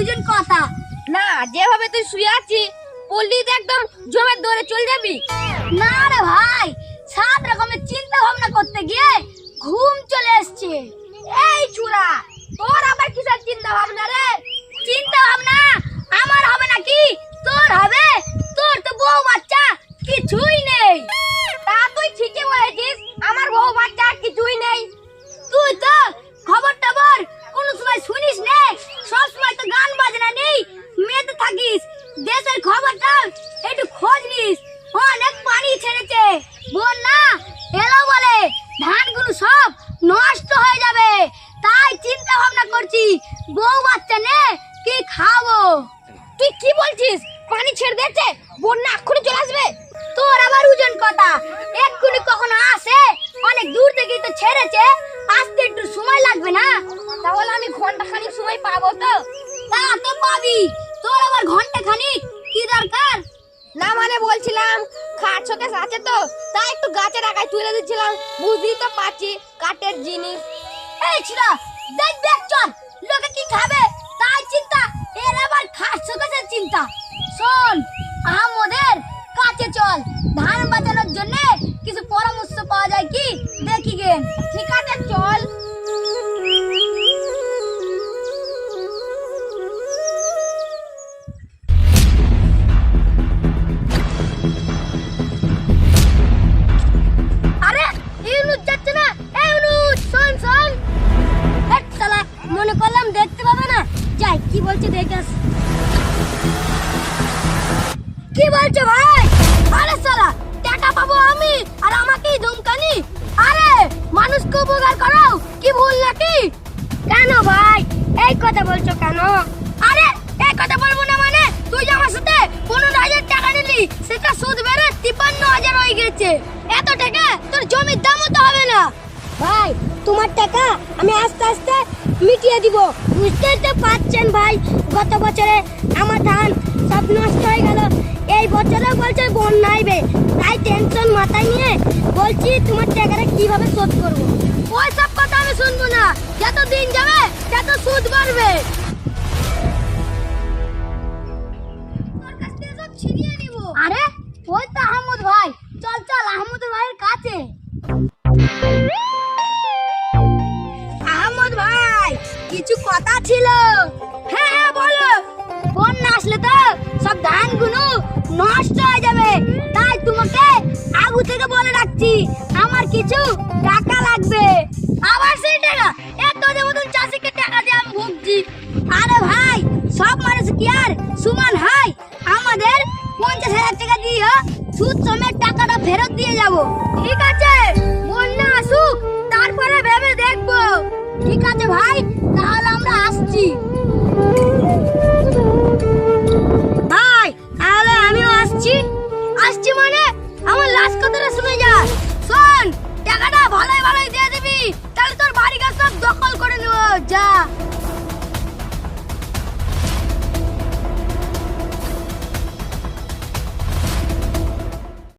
ওজন কথা। না যেভাবে তুই শুয়ে আছিস পল্লি তো একদম জমের দৌড়ে চলে যাবি। না রে ভাই সাত রকমের চিন্তা ভাবনা করতে গিয়ে ঘুম চলে এসছে। এই চূড়া তোর আবার থাকিস দেশের খবরটা একটু খোঁজ নিস। অনেক পানি ছেড়েছে। বন্যা এলো বলে, ধানগুলো সব নষ্ট হয়ে যাবে। তাই চিন্তা ভাবনা করছি, বউ বাচ্চা নে, কি খাব? তুই কি বলছিস? পানি ছেড়ে দিয়েছে, বন্যা এক্ষুনি চলে আসবে? তোর আবার ওজন কথা। এক্ষুনি কখনো আসে? অনেক দূর থেকেই তো ছেড়েছে। আসতে একটু সময় লাগবে না? তাহলে আমি ঘণ্টা খানিক সময় পাবো তো? তা তো পাবি। তোর আবার ঘণ্টা খানিক? কি দরকার? না মানে বলছিলাম খাট শোকেস আছে তো তাই একটু গাছের আগায় তুলে দিচ্ছিলাম। বুঝতেই তো পারছি কাঠের জিনিস। এই ছিল দেখ দেখ চল। লোকে কি খাবে? তাই চিন্তা এর আবার খাস কাছে চিন্তা। শোন আমাদের কাছে চল। ধান বাঁচানোর জন্য কিছু পরামর্শ পাওয়া যায় কি? দেখি গে কি বলছে দেখে কি বলছে ভাই? আরে শালা, টাকা পাবো আমি, আর আমাকেই ধমকানি? আরে, মানুষকে উপকার করো কি ভুল নাকি? কেন ভাই? এই কথা বলছো কেন? আরে, এই কথা বলব না মানে তুই যে আমার সাথে পনেরো হাজার টাকা নিলি, সেটা সুদ বেড়ে তিপ্পান্ন হাজার হয়ে গেছে। এত টাকা, তোর জমির দামও তো হবে না। ভাই, তোমার টাকা আমি আস্তে আস্তে মিটিয়ে দিব। বুঝতেই তো পারছেন ভাই, গত বছরে আমার ধান সব নষ্ট হয়ে গেল। এই বছরেও বলছে বন্যা আইবে। তাই টেনশন মাথায় নিয়ে বলছি তোমার টাকাটা কীভাবে শোধ করব? ওই সব কথা আমি শুনব না। যত দিন যাবে, তত সুদ বাড়বে। কিছু কথা ছিল। হ্যাঁ হ্যাঁ বলো। বন্যা আসলে তো সব ধানগুলো নষ্ট হয়ে যাবে। তাই তোমাকে আগু থেকে বলে রাখছি, আমার কিছু টাকা লাগবে। আবার সেই টাকা, এত যে মতন চাষিকে টাকা দিয়ে আমি ভুগছি। আরে ভাই, সব মানুষ কি আর সমান হয়? আমাদের পঞ্চাশ হাজার টাকা দিয়ে সুদ সমেত টাকাটা ফেরত দিয়ে যাব। ঠিক আছে? আছে ভাই, তাহলে আমরা আসছি। ভাই, তাহলে আমিও আসছি। আসছি মানে? আমার লাস্ট কথাটা শুনে যা। শোন, টাকাটা ভালোই ভালোই দিয়ে দিবি, তাহলে তোর বাড়ি গাছ সব দখল করে নেব, যা।